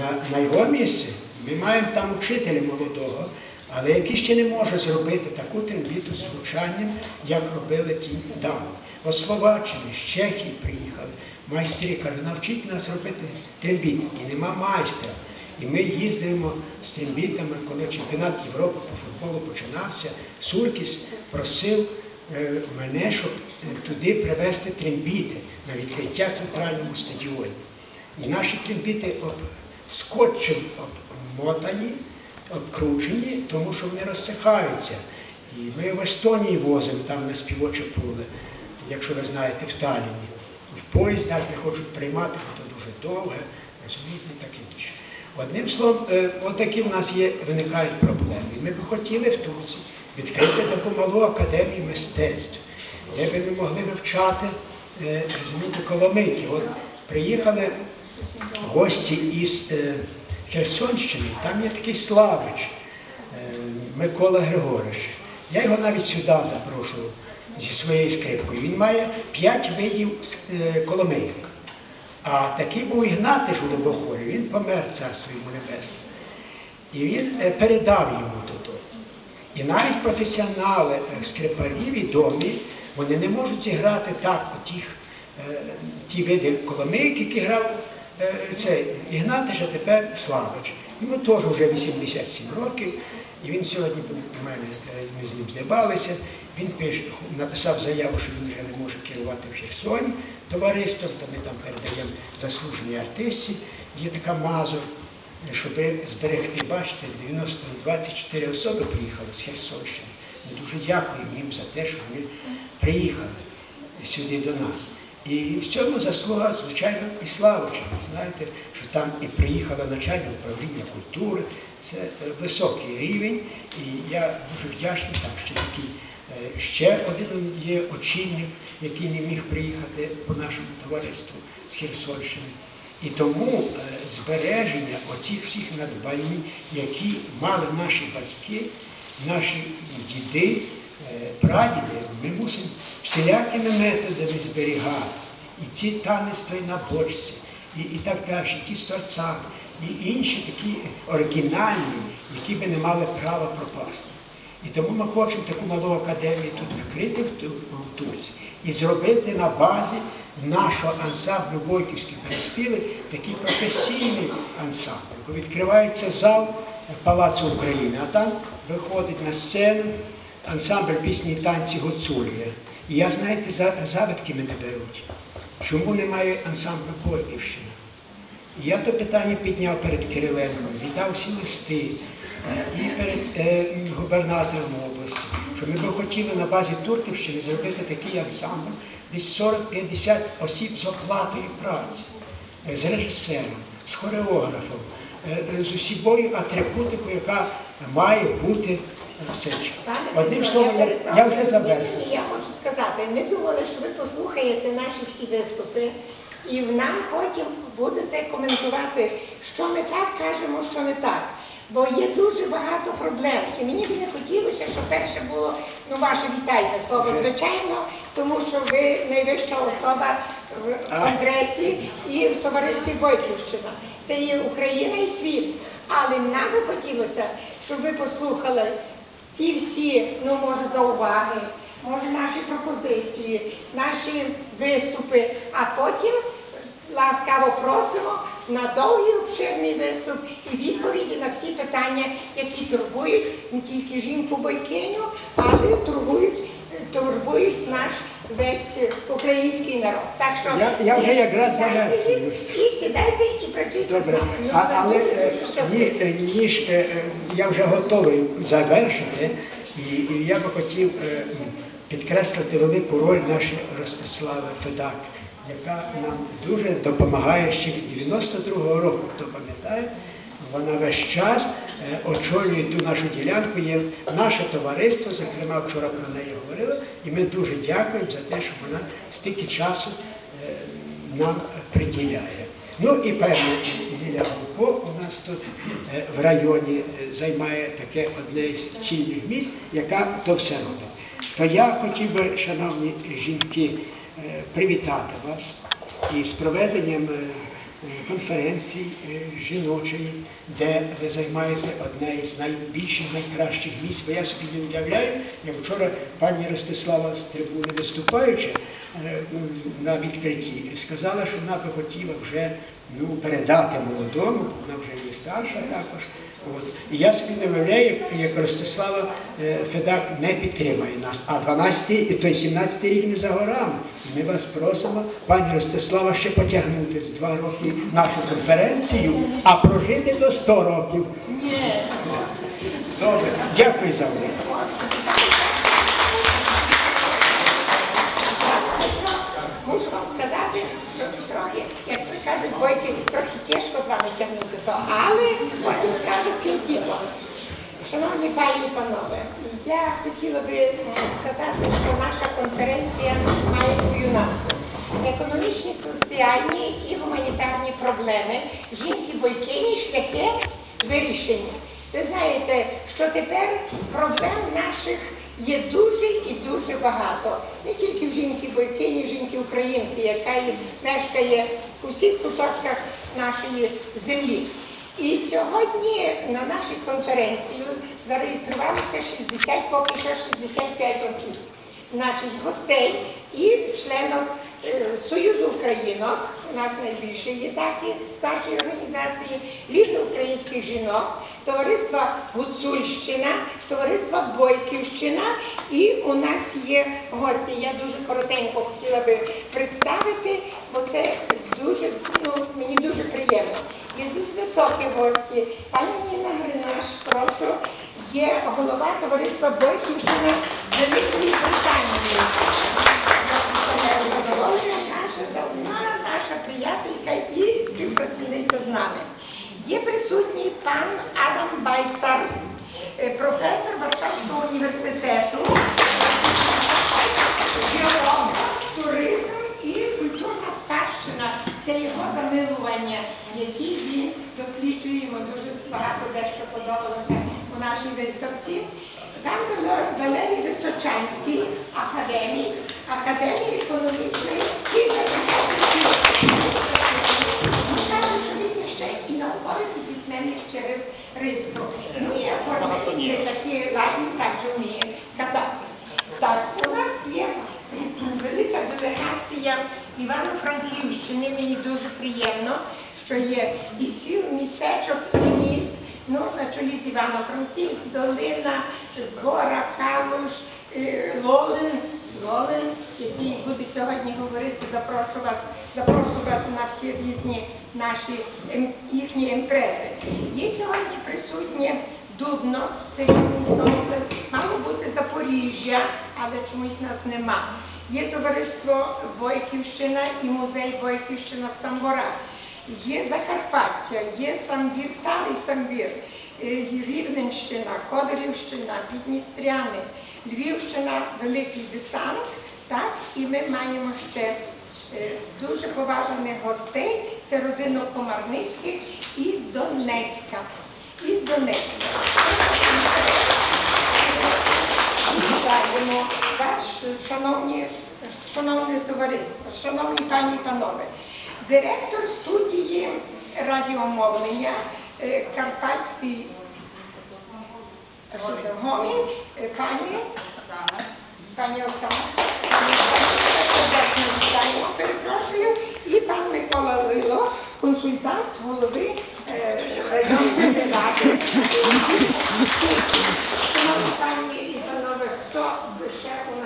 на, на його місце ми маємо там учителя молодого, але який ще не може зробити таку трембіту з звучанням, як робили ті давні. От з Словаччини, з Чехії приїхали, майстри кажуть, навчіть нас робити трембіт. І нема майстра. І ми їздимо з трембітами, коли чемпіонат Європи по футболу починався. Суркіс просив е, мене, щоб е, туди привезти трембіти на відкриття центральному стадіоні. І наші трембіти скотчем обмотані, обкручені, тому що вони розсихаються. І ми в Естонії возимо там на співоче поле, якщо ви знаєте, в Таліні. В поїздах не хочуть приймати, бо то дуже довге, розумієте, і таке інше. Одним словом, е, отакі в нас є, виникають проблеми. Ми б хотіли в Турції відкрити таку малу академію мистецтв, де би ми могли вивчати, е, розумієте, коломийки. От приїхали гості із е, Херсонщини, там є такий Славич е, Микола Григорович. Я його навіть сюди запрошував зі своєю скрипкою. Він має п'ять видів е, коломийок. А такий був Ігнатиш у Лобохорі, він помер царство йому небесне. І він передав йому тут. І навіть професіонали е, скрипарі відомі, вони не можуть зіграти так ті види коломийки, які грав цей Ігнатиш, а тепер Славич. Йому теж вже 87 років, і він сьогодні у мене, е, ми з ним здибалися. Він пише, написав заяву, що він вже не може керувати в Херсоні товариством, то ми там передаємо заслужені артисті. Є така мазур, щоб зберегти, бачите, 90, 24 особи приїхали з Херсонщини. Ми дуже дякуємо їм за те, що вони приїхали сюди до нас. І в цьому заслуга, звичайно, і Славича. Ви знаєте, що там і приїхало начальник управління культури, це е, високий рівень, і я дуже вдячний, там ще такий е, ще один є очільник, який не міг приїхати по нашому товариству з Херсонщини. І тому е, збереження оцих всіх надбань, які мали наші батьки, наші діди, е, прадіди, ми мусимо всілякими методами зберігати. І ці танець на бочці, і, і так далі, ті сторця, і інші такі оригінальні, які би не мали права пропасти. І тому ми хочемо таку малу академію тут відкрити в, Ту- в Турції і зробити на базі нашого ансамблю Войківські приспіви такий професійний ансамбль. Бо Відкривається зал Палацу України, а там виходить на сцену ансамбль пісні і танці Гуцулія. І я, знаєте, за- завидки мене беруть. Чому немає ансамблю Бойківщина? І Я то питання підняв перед Кириленком, віддав всі листи е, і перед е, губернатором області, що ми би хотіли на базі Турківщини зробити такий ансамбль, десь 40-50 осіб з оплатою праці, е, з режисером, з хореографом, е, з усібою атрибутикою, яка має бути. Одним словом, я, я вже завершив. Я хочу сказати, ми думали, що ви послухаєте наші всі виступи, і в нам потім будете коментувати, що ми так кажемо, що не так. Бо є дуже багато проблем. І мені б не хотілося, щоб перше було ну, ваше вітальне слово, звичайно, тому що ви найвища особа в Конгресі і в товаристві Бойківщина. Це є Україна і світ. Але нам би хотілося, щоб ви послухали ці всі, ну може, зауваги, може наші пропозиції, наші виступи, а потім ласкаво просимо на довгий обширний виступ і відповіді на всі питання, які турбують не тільки жінку бойкиню, але турбують, турбують наш весь український народ. Так що Я- я вже якраз сідайте завершую. І сідайте і працюйте. Добре, а, але е, ні, е, ніж е, е, я вже готовий завершити, і, і я би хотів е, підкреслити велику роль нашої Ростислави Федак, яка нам дуже допомагає ще від 92-го року, хто пам'ятає. Вона весь час е, очолює ту нашу ділянку, є наше товариство, зокрема вчора про неї говорили, і ми дуже дякуємо за те, що вона стільки часу е, нам приділяє. Ну і певно, Ліля Гурко у нас тут е, в районі займає таке одне з цінних місць, яка то все робить. То я хотів би, шановні жінки, привітати вас із проведенням конференції е, жіночої, де ви займаєте одне із найбільших, найкращих місць. Бо я собі не уявляю, як вчора пані Ростислава з трибуни виступаючи на відкритті, сказала, що вона би хотіла вже ну, передати молодому, бо вона вже є старша також. От. І я собі не уявляю, як, Ростислава е, Федак не підтримає нас. А 12 і той 17 рік не за горами. Ми вас просимо, пані Ростислава, ще потягнути з два роки нашу конференцію, а прожити до 100 років. Ні. Добре, дякую за увагу. Кажуть, бойки, трохи тяжко з вами тягнути то, але потім скажу кінціво. Шановні пані і панове, я хотіла би е, сказати, що наша конференція має свою назву. Економічні, соціальні і гуманітарні проблеми жінки-бойкині шляхи вирішення. Ви знаєте, що тепер проблем наших є дуже і дуже багато. Не тільки в жінки бойкині, жінки українки, яка мешкає у всіх куточках нашої землі. І сьогодні на нашій конференції зареєструвалося 60, поки що 65 років наших гостей і членів е, Союзу Українок, у нас найбільше є такі старші організації, Ліги українських жінок, товариства Гуцульщина, товариства Бойківщина, і у нас є гості. Я дуже коротенько хотіла би представити, бо це дуже, ну, мені дуже приємно. Дуже високі гості. Пані Ніна Гринаш, прошу, є голова товариства Бойківщина Великої Британії. Задоволена наша давна, наша приятелька і співпрацівниця з нами. Є присутній пан Адам Байстар, е, професор Варшавського університету, геолог, туризм і культурна спадщина. Це його замилування, які він досліджує, йому дуже багато дещо подобалося у нашій виставці. Там Валерій Височанський, академік, академік економічної і Кажуть, що він ще і науковець і письменник через ризку. Ну, і оформити такі ладні також вміє казати. Так, у нас є велика делегація Івано-Франківщини. Мені дуже приємно, що є і сіл, містечок, і міст. Ну, на чолі з Івано-Франківськ, Долина, Гора, Калуш, Лолин, Лолин, який буде сьогодні говорити, запрошу вас, запрошу вас на всі різні наші їхні імпрези. Є сьогодні присутнє Дубно, область, мало бути Запоріжжя, але чомусь нас нема. Є товариство Бойківщина і музей Бойківщина в Самборах. Є Закарпаття, є Самбір, Старий Самбір, е, Рівненщина, Ходорівщина, Підністряни, Львівщина, Великий Десант, так, і ми маємо ще е, дуже поважаних гостей, це родина Комарницьких із Донецька. Із Донецька. Вітаємо вас, шановні, шановні товариство, шановні пані і панове. Директор студії радіомовлення е, Карпатський е, Гомін, е, пані, пані Оксана, пані Оксана, перепрошую, і пан Микола Лило, консультант голови е, районної ради. Шановні пані і панове, хто ще у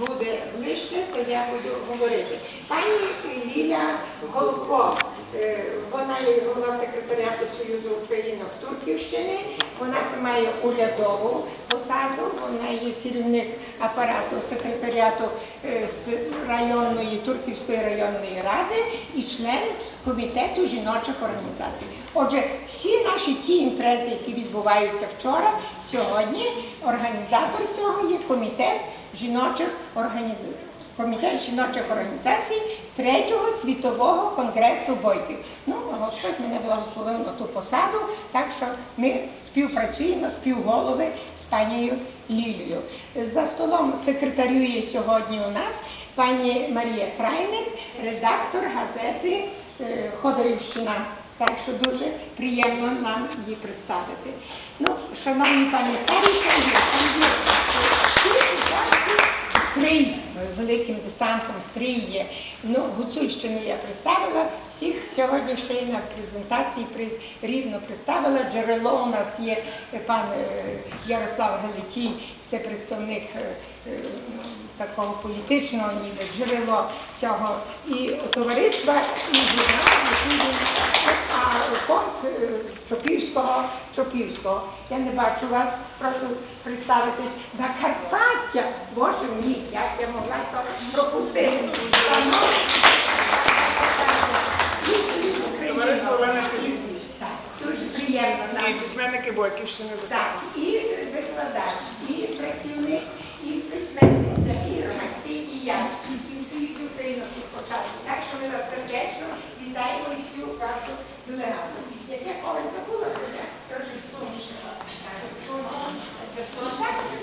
буде ближче, то я буду говорити. Пані Ліля Голко, е, вона є голова секретаріату Союзу Українок Турківщини, вона має урядову посаду, вона є керівник апарату секретаріату е, районної Турківської районної ради і член комітету жіночих організацій. Отже, всі наші ті імпрези, які відбуваються вчора, сьогодні організатор цього є комітет жіночих організацій. Комітет жіночих організацій третього світового конгресу бойків. Ну, Господь мене благословив на ту посаду, так що ми співпрацюємо співголови з панією Лілією. За столом секретарює сьогодні у нас пані Марія Крайник, редактор газети е, Ходорівщина. Так що дуже приємно нам її представити. Ну, шановні пані старі, Стрий, великим десантом стріє. Ну, Гуцульщину я представила, всіх й на презентації рівно представила. Джерело у нас є е, пан е, Ярослав Галицій, це представник е, такого політичного ніби джерело цього і товариства, і журналу, а фонд Чопівського, Чопівського. Я не бачу вас, прошу представитись на Карпаття. Боже мій, як я могла пропустити. Олена Філіп. Так, Дуже приємно І. Так, і викладач, і працівник, і письменниця, і громадський діяч, і всі українські початки. Так що ми вас сердечно вітаємо і всю вашу делегацію. Як я когось забула, то я трошки сумнішила.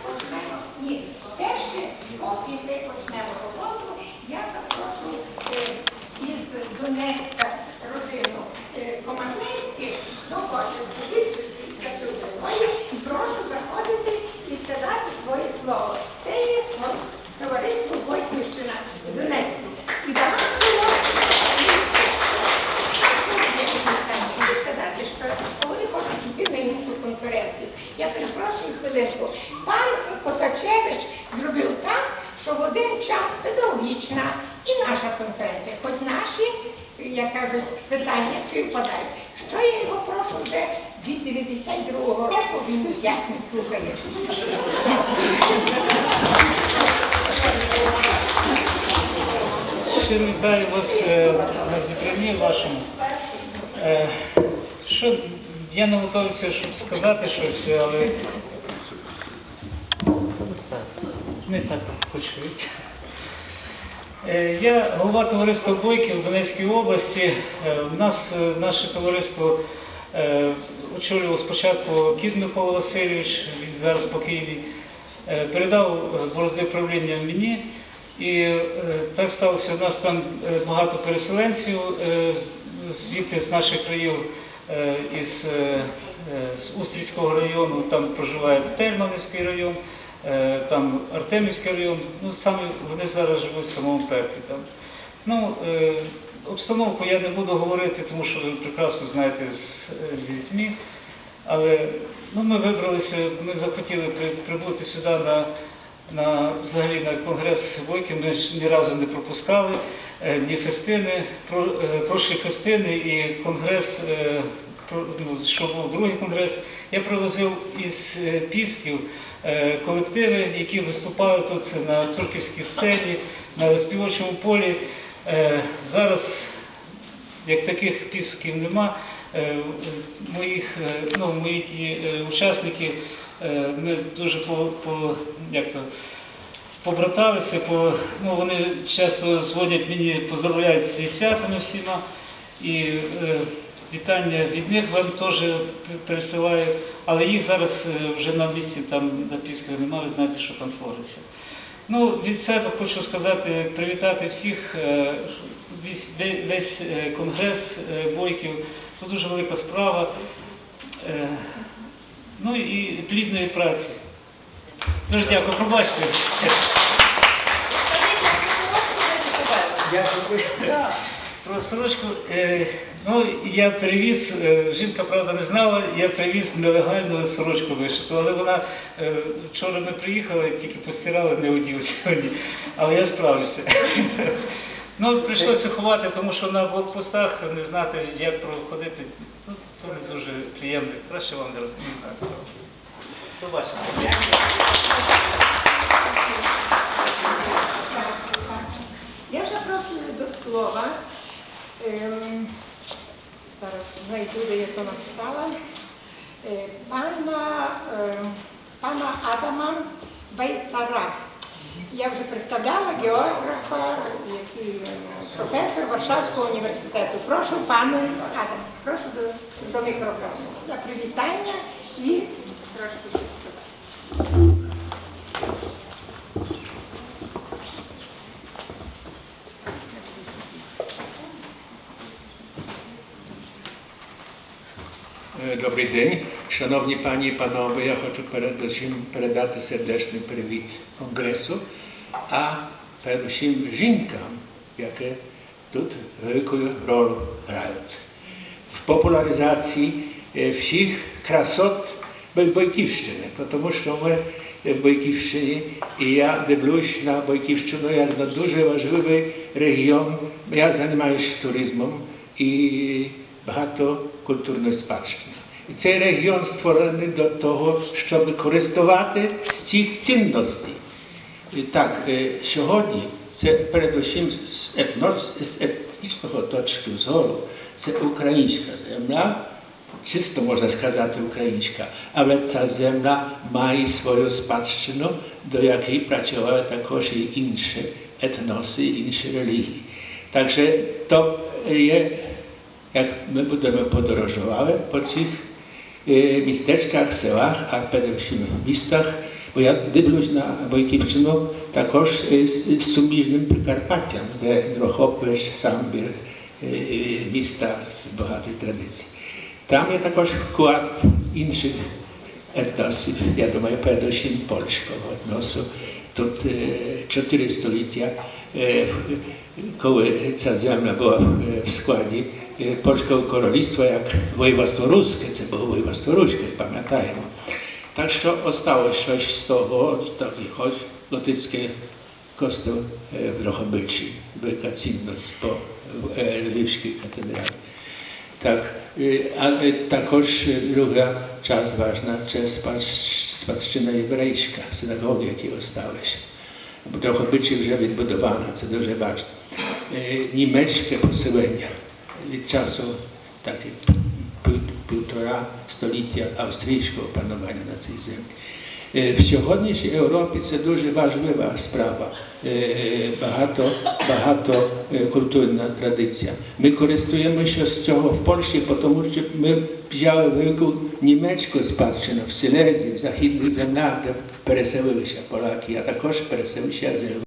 почнемо. Ні, перше, поки ми почнемо роботу, я запрошу е, із Донецька родину е, Командинських, ну, хочу сидіти за цю двоє, і прошу заходити і сказати своє слово. Це є моє товариство Бойківщина Донецьку. І давай слово. сказати, що вони хочуть йти на іншу конференцію. Я перепрошую хвилинку. Пан Котачевич зробив так, що в один час педагогічна і наша конференція, хоч наші, як кажуть, питання співпадають. Що я його прошу вже від 92-го року він як не слухає. Вітаю вас е, на зібранні вашому. Е, Що я не готовився щоб сказати щось, але не так почують. Е, Я голова товариства Бойків в Донецькій області. У нас наше товариство очолював спочатку Кіт Микола Васильович, він зараз покійний, е, передав е, борозди правління мені. І е, так сталося, у нас там е, багато переселенців е, звідти з наших країв, е, із е, е, з Устрівського району, там проживає Тельманівський район, е, там Артемівський район, ну саме вони зараз живуть в самому Петрі. Там. Ну, е, обстановку я не буду говорити, тому що ви прекрасно знаєте з, е, зі ЗМІ. Але ну, ми вибралися, ми захотіли при- прибути сюди на, на взагалі на конгрес Бойків. Ми ж ні разу не пропускали е, ні фестини, про, е, фестини і конгрес, е, про- ну, що був другий конгрес. Я привозив із Пісків колективи, які виступали тут на турківській сцені, на співочому полі. Е, Зараз як таких списків нема. Е, Моїх, е, ну, мої учасники, ми дуже по, по, як то, побраталися, по, ну, вони часто дзвонять мені, поздравляють зі святами всіма. І е, вітання від них вам теж пересилаю, але їх зараз вже на місці там на Пісках немає, знаєте, що там твориться. Ну, від себе хочу сказати, привітати всіх, е, весь, е, конгрес е, бойків. Це дуже велика справа. Ну і плідної праці. Дуже дякую, пробачте. Дякую. Про сорочку, е, ну я привіз, е, жінка правда не знала, я привіз нелегальну сорочку вишиту, але вона е, вчора ми приїхали, тільки постирали, не одів сьогодні, але я справлюся. Ну, прийшлося ховати, тому що на блокпостах не знати, як проходити, ну, це не дуже приємно. Краще вам не розповідати. Я запрошую до слова. Ем, зараз знайду, де я то написала. Е, пана, ем, пана Адама Байцара. Я вже представляла географа, який е, професор Варшавського університету. Прошу пане Адам, прошу до, до мікрофону. На привітання і трошки. Е, Добрий день, шановні пані і панове, я хочу передусім передати сердечний привіт Конгресу, а передусім жінкам, які тут велику роль грають. В популяризації е, всіх красот Бой- Бойківщини, тому що ми в Бойківщині, і я дивлюсь на Бойківщину як на дуже важливий регіон. Я займаюся туризмом і багато культурної спадщини. І цей регіон створений до того, щоб користувати з цих цінностей. І так, е, сьогодні це передусім з етнос, з етнічного точки зору, це українська земля, чисто можна сказати українська, але ця земля має свою спадщину, до якої працювали також і інші етноси, інші релігії. Takže to є, як ми будемо подорожувати по цих е, містечках, селах, а передусім містах, бо я дивлюсь на Бойківщину також з, з суміжним Прикарпаттям, де Дрохопич, Самбір, е, е, міста з багатої традиції. Там є також вклад інших етносів, я думаю, передусім польського етносу. Тут е, чотири століття, е, коли ця земля була е, в складі е, польського королівства, як воєводство Руське, це було воєводство Руське, пам'ятаємо. Так що осталось щось з того, так і хоч латицький костел е, в Дрогобичі, велика цінність по е, Львівській катедралі. Так, е, ale також е, друга часть ważna, це спадщ- спадщина єврейська, синагоги, які осталися. Бо Дрогобичі вже відбудована, це дуже важливо. Е, Німецьке поселення від часу так, півтора століття австрійського панування на цій землі. Е, В сьогоднішній Європі це дуже важлива справа, Е, багато, багато е, культурна традиція. Ми користуємося з цього в Польщі, тому що ми взяли велику німецьку спадщину в Силезії, в західних землях, де переселилися поляки, а також переселилися з